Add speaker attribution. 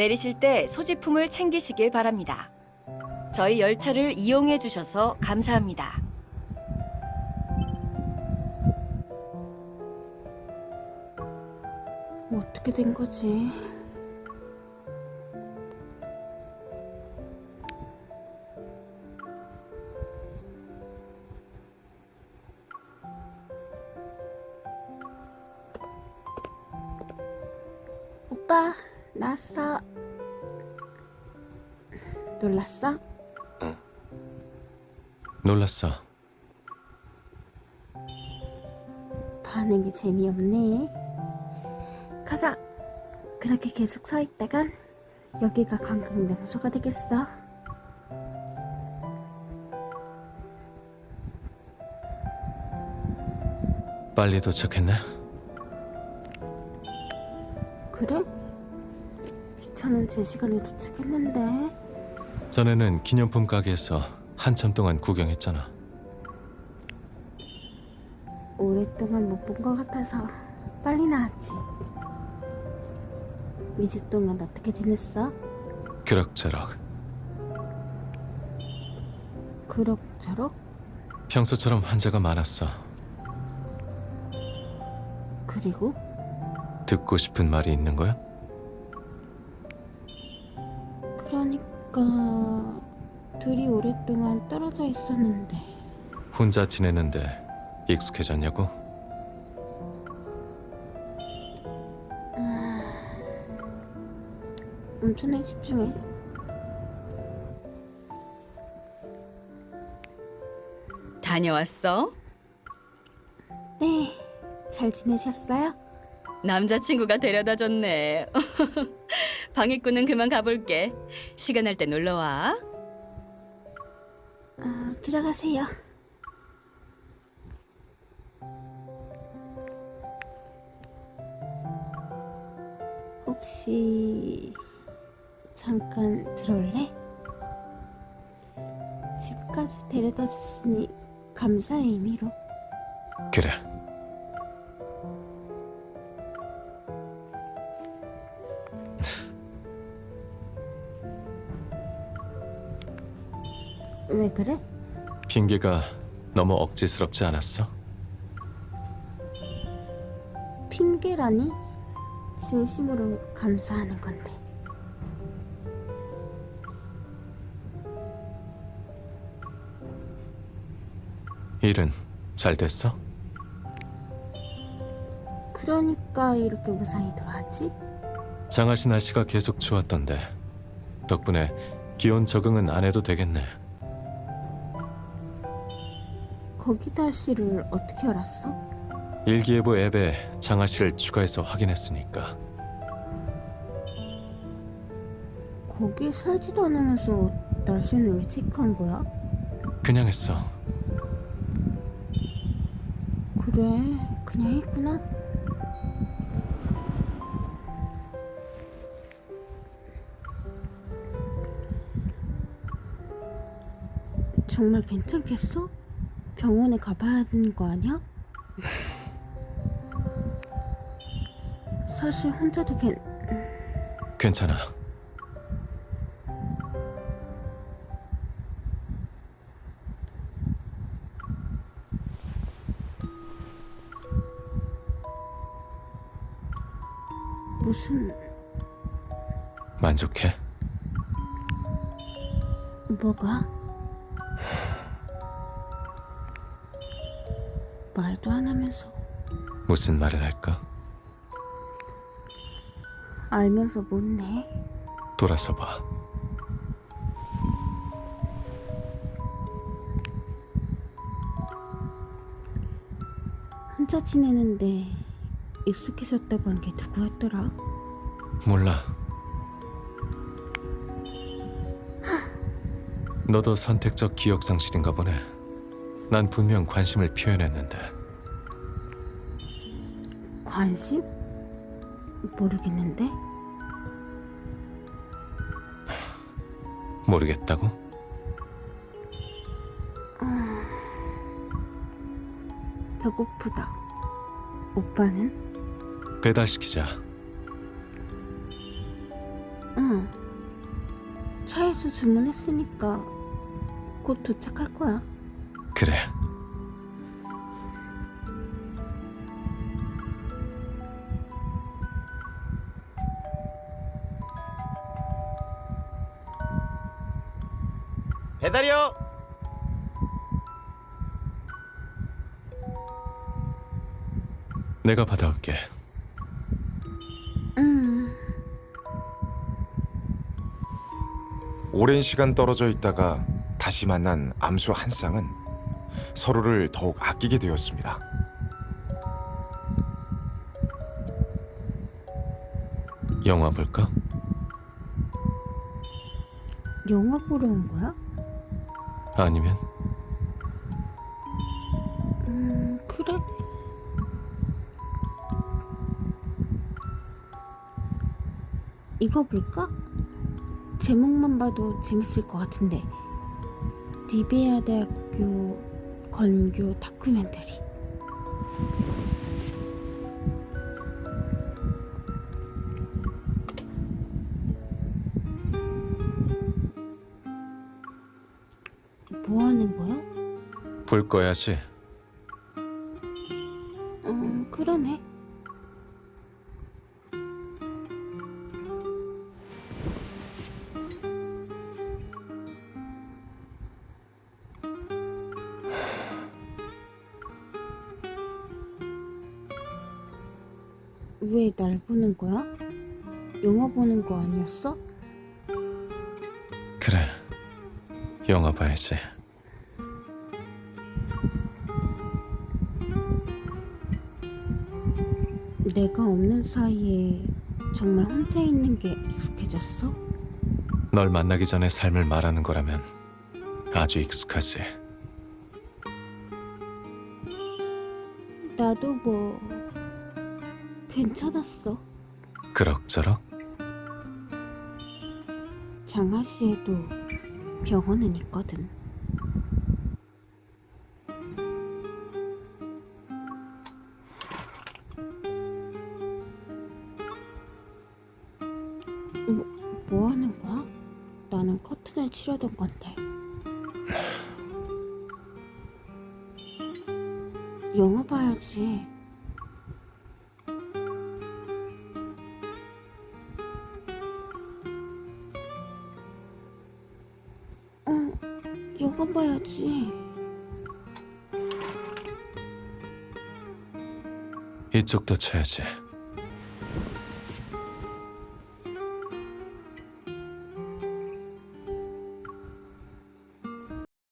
Speaker 1: 내리실 때 소지품을 챙기시길 바랍니다. 저희 열차를 이용해 주셔서 감사합니다.
Speaker 2: 어떻게 된 거지? 오빠, 나왔어. 놀랐어?
Speaker 3: 놀랐어.
Speaker 2: 반응이 재미없네. 가자. 그렇게 계속 서 있다간 여기가 관광 명소가 되겠어.
Speaker 3: 빨리 도착했네.
Speaker 2: 그래? 기차는 제 시간에 도착했는데
Speaker 3: 전에는 기념품 가게에서 한참 동안 구경했잖아.
Speaker 2: 오랫동안 못 본 것 같아서 빨리 나왔지. 2주 동안 어떻게 지냈어?
Speaker 3: 그럭저럭.
Speaker 2: 그럭저럭?
Speaker 3: 평소처럼 환자가 많았어.
Speaker 2: 그리고
Speaker 3: 듣고 싶은 말이 있는 거야?
Speaker 2: 그러니까 둘이 오랫동안 떨어져 있었는데
Speaker 3: 혼자 지내는데 익숙해졌냐고?
Speaker 2: 엄청나게 집중해.
Speaker 1: 다녀왔어?
Speaker 2: 네, 잘 지내셨어요?
Speaker 1: 남자친구가 데려다 줬네. 방해꾼은 그만 가볼게. 시간 날 때 놀러 와.
Speaker 2: 아, 들어가세요. 혹시 잠깐 들어올래? 집까지 데려다 줬으니 감사의 의미로.
Speaker 3: 그래.
Speaker 2: 왜 그래?
Speaker 3: 핑계가 너무 억지스럽지 않았어?
Speaker 2: 핑계라니? 진심으로 감사하는 건데.
Speaker 3: 일은 잘 됐어?
Speaker 2: 그러니까 이렇게 무사히 돌아왔지?
Speaker 3: 장하시 날씨가 계속 추웠던데 덕분에 기온 적응은 안 해도 되겠네.
Speaker 2: 거기 날씨를 어떻게 알았어?
Speaker 3: 일기예보 앱에 장하시를 추가해서 확인했으니까.
Speaker 2: 거기 살지도 않으면서 날씨는 왜 체크한 거야?
Speaker 3: 그냥 했어.
Speaker 2: 그래, 그냥 했구나. 정말 괜찮겠어? 병원에 가봐야 되는 거 아니야? 사실 혼자도 괜...
Speaker 3: 괜찮아.
Speaker 2: 무슨...
Speaker 3: 만족해?
Speaker 2: 뭐가? 말도 안 하면서
Speaker 3: 무슨 말을 할까?
Speaker 2: 알면서 못내
Speaker 3: 돌아서 봐.
Speaker 2: 혼자 지내는데 익숙해졌다고 한 게 누구였더라?
Speaker 3: 몰라. 너도 선택적 기억 상실인가 보네. 난 분명 관심을 표현했는데
Speaker 2: 관심? 모르겠는데?
Speaker 3: 모르겠다고?
Speaker 2: 배고프다 오빠는?
Speaker 3: 배달시키자.
Speaker 2: 응. 차에서 주문했으니까 곧 도착할 거야.
Speaker 3: 그래.
Speaker 4: 배달이요.
Speaker 3: 내가 받아올게.
Speaker 2: 응.
Speaker 4: 오랜 시간 떨어져 있다가 다시 만난 암수 한 쌍은 서로를 더욱 아끼게 되었습니다.
Speaker 3: 영화 볼까?
Speaker 2: 영화 보러 온 거야?
Speaker 3: 아니면
Speaker 2: 음, 그래. 이거 볼까? 제목만 봐도 재밌을 것 같은데. 니베아 대학교 건교 다큐멘터리. 뭐 하는 거야?
Speaker 3: 볼 거야지.
Speaker 2: 왜 날 보는 거야? 영화 보는 거 아니었어?
Speaker 3: 그래. 영화 봐야지.
Speaker 2: 내가 없는 사이에 정말 혼자 있는 게 익숙해졌어?
Speaker 3: 널 만나기 전에 삶을 말하는 거라면 아주 익숙하지.
Speaker 2: 나도 뭐 괜찮았어.
Speaker 3: 그럭저럭.
Speaker 2: 장하시에도 병원은 있거든. 뭐, 뭐 하는 거야? 나는 커튼을 치려던 건데. 영화 봐야지. 봐야지.
Speaker 3: 이쪽도 쳐야지.